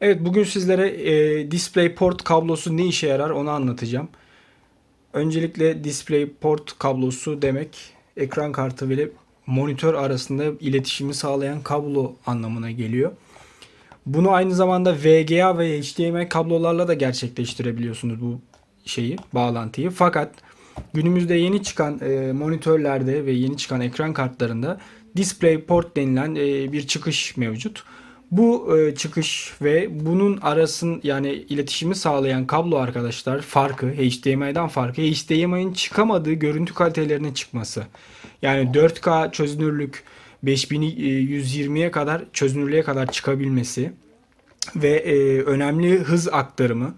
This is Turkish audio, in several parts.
Evet bugün sizlere e, DisplayPort kablosu ne işe yarar onu anlatacağım. Öncelikle DisplayPort kablosu demek ekran kartı ile monitör arasında iletişimi sağlayan kablo anlamına geliyor. Bunu aynı zamanda VGA ve HDMI kablolarla da gerçekleştirebiliyorsunuz bu şeyi, bağlantıyı. Fakat günümüzde yeni çıkan e, monitörlerde ve yeni çıkan ekran kartlarında DisplayPort denilen e, bir çıkış mevcut. Bu e, çıkış ve bunun arasın yani iletişimi sağlayan kablo arkadaşlar farkı HDMI'den farkı HDMI'nin çıkamadığı görüntü kalitelerinin çıkması. Yani 4K çözünürlük 5120'ye kadar çözünürlüğe kadar çıkabilmesi ve e, önemli hız aktarımı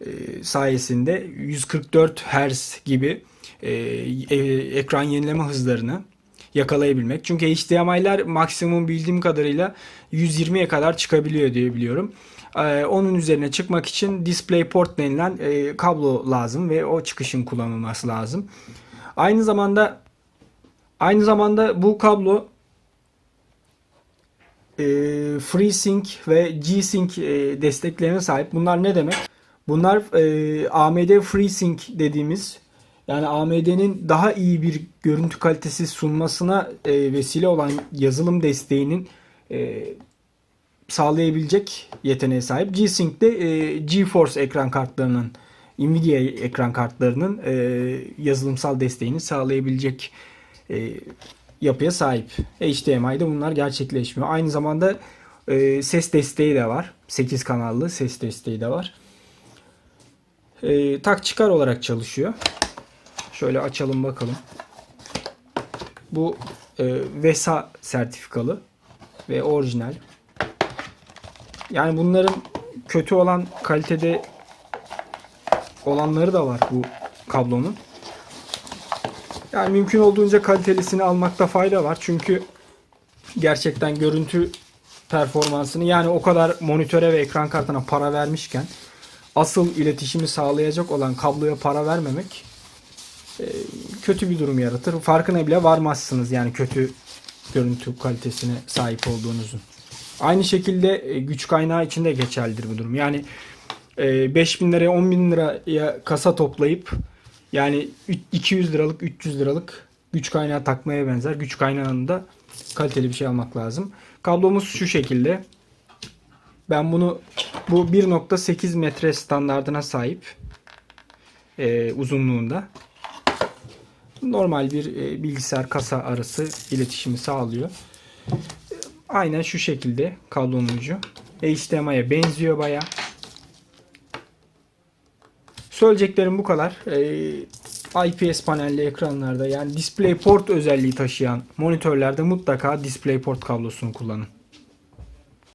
e, sayesinde 144 Hz gibi e, e, ekran yenileme hızlarını yakalayabilmek. Çünkü HDMI'ler maksimum bildiğim kadarıyla 120'ye kadar çıkabiliyor diye biliyorum. Ee, onun üzerine çıkmak için DisplayPort denilen e, kablo lazım ve o çıkışın kullanılması lazım. Aynı zamanda aynı zamanda bu kablo e, FreeSync ve G-Sync e, desteklerine sahip. Bunlar ne demek? Bunlar AMD FreeSync dediğimiz yani AMD'nin daha iyi bir görüntü kalitesi sunmasına e, vesile olan yazılım desteğinin e, sağlayabilecek yeteneğe sahip. G-Sync de e, GeForce ekran kartlarının Nvidia ekran kartlarının e, yazılımsal desteğini sağlayabilecek e, yapıya sahip. HDMI'de bunlar gerçekleşmiyor. Aynı zamanda e, ses desteği de var. 8 kanallı ses desteği de var. E, tak çıkar olarak çalışıyor. Şöyle açalım bakalım. Bu e, VESA sertifikalı ve orijinal. Yani bunların kötü olan kalitede olanları da var bu kablonun. Yani mümkün olduğunca kalitelisini almakta fayda var. Çünkü gerçekten görüntü performansını yani o kadar monitöre ve ekran kartına para vermişken asıl iletişimi sağlayacak olan kabloya para vermemek kötü bir durum yaratır. Farkına bile varmazsınız yani kötü görüntü kalitesine sahip olduğunuzun. Aynı şekilde e, güç kaynağı için de geçerlidir bu durum. Yani e, 5000 liraya 10 bin liraya kasa toplayıp yani 200 liralık 300 liralık güç kaynağı takmaya benzer. Güç kaynağında kaliteli bir şey almak lazım. Kablomuz şu şekilde. Ben bunu bu 1.8 metre standardına sahip e, uzunluğunda normal bir e, bilgisayar kasa arası iletişimi sağlıyor. Aynen şu şekilde kablonun ucu. HDMI'ye benziyor baya. Söyleyeceklerim bu kadar. Ee, IPS panelli ekranlarda yani DisplayPort özelliği taşıyan monitörlerde mutlaka DisplayPort kablosunu kullanın.